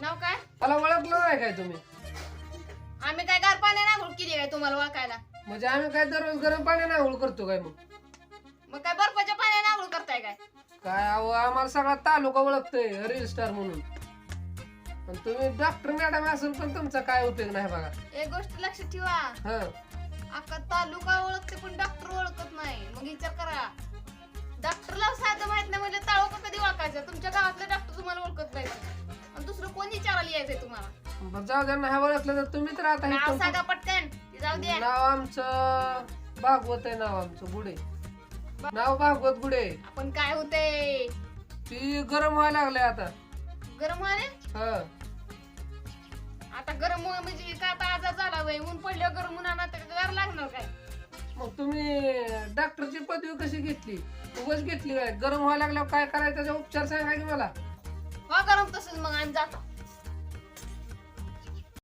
नाव काय? मला ओळखलं नाही काय तुम्ही. आम्ही काय गार पाणी ना केली काय तुम्हाला ओळखायला? म्हणजे आम्ही काय दररोज गरम पाणी आंघोळ करतो काय मग? मग काय बर्फाच्या पाण्याने आंघोळ करताय काय? काय अहो आम्हाला सगळा तालुका ओळखतोय रील स्टार म्हणून. पण तुम्ही डॉक्टर मॅडम असून पण तुमचा काय उपयोग नाही बघा. एक गोष्ट लक्षात ठेवा. हा. तालुका ओळखते पण डॉक्टर ओळखत नाही. मग विचार करा. डॉक्टरला साधं माहीत नाही म्हणजे ताळुका कधी ओळखायचं? तुमच्या गावातले डॉक्टर तुम्हाला ओळखत नाही यायचंय तुम्हाला. बरं, जाऊ द्या नाही तर तुम्ही तर आता नाव इथं- सांगा पटकन. ते जाऊ दे. नाव आमचं भागवत आहे नाव आमचं गुडे नाव भागवत गुडे आपण काय होते ती गरम व्हायला लागले आता. गरम व्हायला? हा. आता गरम म्हणजे काय आता आजार झाला वय? ऊन पडल्यावर गरम उन्हाळा आता गार लागणार काय? मग तुम्ही डॉक्टरची पदवी कशी घेतली? उगाच घेतली काय? गरम व्हायला लागल्यावर काय करायचं? त्याचा उपचार सांगा की मला. हा गरम तसंच मग आम्ही जातो.